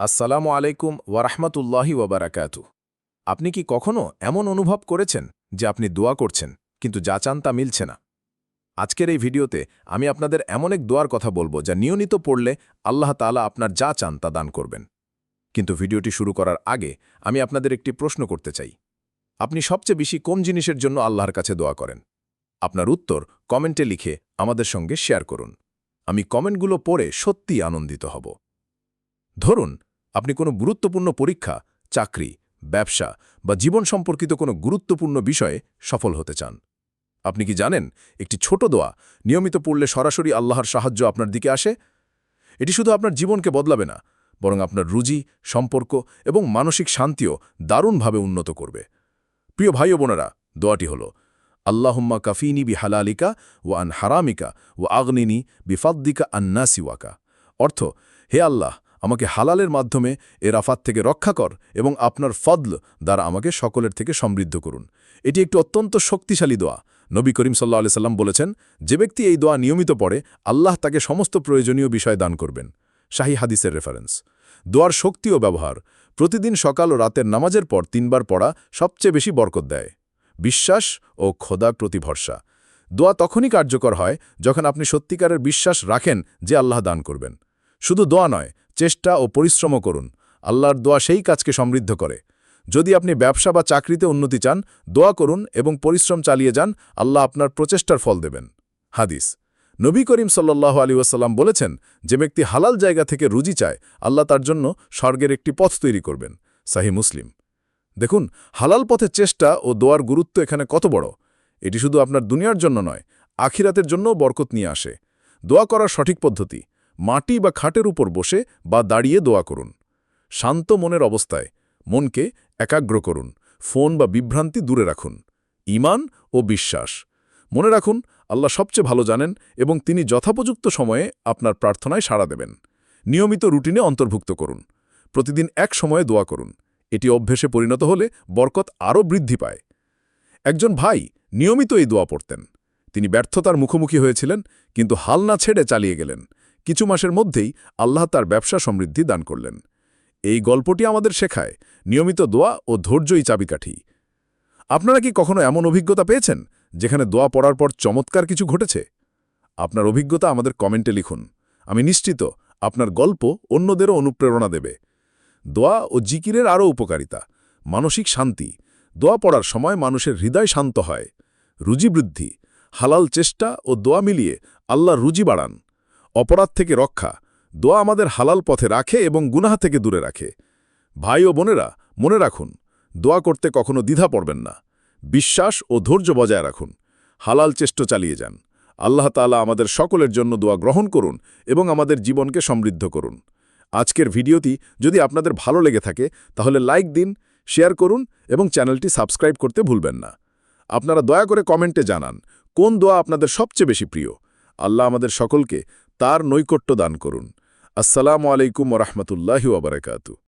আসসালামু আলাইকুম ওয়ারাহমাতুল্লাহি ওয়াবারাকাতু আপনি কি কখনো এমন অনুভব করেছেন যে আপনি দোয়া করছেন, কিন্তু যা চান তা মিলছে না? আজকের এই ভিডিওতে আমি আপনাদের এমন এক দোয়ার কথা বলব যা নিয়মিত পড়লে আল্লাহ তাআলা আপনার যা চান তা দান করবেন। কিন্তু ভিডিওটি শুরু করার আগে আমি আপনাদের একটি প্রশ্ন করতে চাই। আপনি সবচেয়ে বেশি কোন জিনিসের জন্য আল্লাহর কাছে দোয়া করেন? আপনার উত্তর কমেন্টে লিখে আমাদের সঙ্গে শেয়ার করুন। আমি কমেন্টগুলো পড়ে সত্যিই আনন্দিত হব। ধরুন আপনি কোনো গুরুত্বপূর্ণ পরীক্ষা, চাকরি, ব্যবসা বা জীবন সম্পর্কিত কোনো গুরুত্বপূর্ণ বিষয়ে সফল হতে চান। আপনি কি জানেন, একটি ছোট দোয়া নিয়মিত পড়লে সরাসরি আল্লাহর সাহায্য আপনার দিকে আসে? এটি শুধু আপনার জীবনকে বদলাবে না, বরং আপনার রুজি, সম্পর্ক এবং মানসিক শান্তিও দারুণভাবে উন্নত করবে। প্রিয় ভাই বোনেরা, দোয়াটি হল, আল্লাহম্মা কাফিনি বি হালালিকা ও আন হারামিকা ও আগ্নিনি বিফাদ্দিকা আন্নাসিওয়াকা অর্থ, হে আল্লাহ আমাকে হালালের মাধ্যমে এ রাফাত থেকে রক্ষা কর এবং আপনার ফদল দ্বারা আমাকে সকলের থেকে সমৃদ্ধ করুন। এটি একটি অত্যন্ত শক্তিশালী দোয়া। নবী করিম সাল্লা আলি সাল্লাম বলেছেন, যে ব্যক্তি এই দোয়া নিয়মিত পড়ে, আল্লাহ তাকে সমস্ত প্রয়োজনীয় বিষয় দান করবেন। শাহী হাদিসের রেফারেন্স দোয়ার শক্তি ও ব্যবহার। প্রতিদিন সকাল ও রাতের নামাজের পর তিনবার পড়া সবচেয়ে বেশি বরকত দেয়। বিশ্বাস ও খোদার প্রতি ভরসা। দোয়া তখনই কার্যকর হয় যখন আপনি সত্যিকারের বিশ্বাস রাখেন যে আল্লাহ দান করবেন। শুধু দোয়া নয় চেষ্টা ও পরিশ্রমও করুন। আল্লাহর দোয়া সেই কাজকে সমৃদ্ধ করে। যদি আপনি ব্যবসা বা চাকরিতে উন্নতি চান, দোয়া করুন এবং পরিশ্রম চালিয়ে যান, আল্লাহ আপনার প্রচেষ্টার ফল দেবেন। হাদিস। নবী করিম সাল্লাহ আলী ওয়াসাল্লাম বলেছেন, যে ব্যক্তি হালাল জায়গা থেকে রুজি চায়, আল্লাহ তার জন্য স্বর্গের একটি পথ তৈরি করবেন। সাহি মুসলিম। দেখুন, হালাল পথের চেষ্টা ও দোয়ার গুরুত্ব এখানে কত বড়। এটি শুধু আপনার দুনিয়ার জন্য নয়, আখিরাতের জন্যও বরকত নিয়ে আসে। দোয়া করার সঠিক পদ্ধতি মাটি বা খাটের উপর বসে বা দাঁড়িয়ে দোয়া করুন। শান্ত মনের অবস্থায় মনকে একাগ্র করুন। ফোন বা বিভ্রান্তি দূরে রাখুন। ইমান ও বিশ্বাস। মনে রাখুন, আল্লাহ সবচেয়ে ভালো জানেন এবং তিনি যথাপযুক্ত সময়ে আপনার প্রার্থনায় সাড়া দেবেন। নিয়মিত রুটিনে অন্তর্ভুক্ত করুন। প্রতিদিন এক সময়ে দোয়া করুন। এটি অভ্যেসে পরিণত হলে বরকত আরও বৃদ্ধি পায়। একজন ভাই নিয়মিত এই দোয়া পড়তেন। তিনি ব্যর্থতার মুখোমুখি হয়েছিলেন, কিন্তু হাল না ছেড়ে চালিয়ে গেলেন। কিছু মাসের মধ্যেই আল্লাহ তার ব্যবসা সমৃদ্ধি দান করলেন। এই গল্পটি আমাদের শেখায় নিয়মিত দোয়া ও ধৈর্যই চাবিকাঠি। আপনারা কি কখনো এমন অভিজ্ঞতা পেয়েছেন, যেখানে দোয়া পড়ার পর চমৎকার কিছু ঘটেছে? আপনার অভিজ্ঞতা আমাদের কমেন্টে লিখুন। আমি নিশ্চিত আপনার গল্প অন্যদেরও অনুপ্রেরণা দেবে। দোয়া ও জিকিরের আরও উপকারিতা। মানসিক শান্তি। দোয়া পড়ার সময় মানুষের হৃদয় শান্ত হয়। রুজি বৃদ্ধি। হালাল চেষ্টা ও দোয়া মিলিয়ে আল্লাহ রুজি বাড়ান। অপরাধ থেকে রক্ষা, দোয়া আমাদের হালাল পথে রাখে এবং গুনাহা থেকে দূরে রাখে। ভাই ও বোনেরা, মনে রাখুন, দোয়া করতে কখনো দ্বিধা পড়বেন না। বিশ্বাস ও ধৈর্য বজায় রাখুন। হালাল চেষ্টা চালিয়ে যান। আল্লাহ তালা আমাদের সকলের জন্য দোয়া গ্রহণ করুন এবং আমাদের জীবনকে সমৃদ্ধ করুন। আজকের ভিডিওটি যদি আপনাদের ভালো লেগে থাকে, তাহলে লাইক দিন, শেয়ার করুন এবং চ্যানেলটি সাবস্ক্রাইব করতে ভুলবেন না। আপনারা দয়া করে কমেন্টে জানান, কোন দোয়া আপনাদের সবচেয়ে বেশি প্রিয়? আল্লাহ আমাদের সকলকে তার নৈকট্য দান করুন। আসসালামু আলাইকুম রহমতুল্লাহি ওবরাকাতু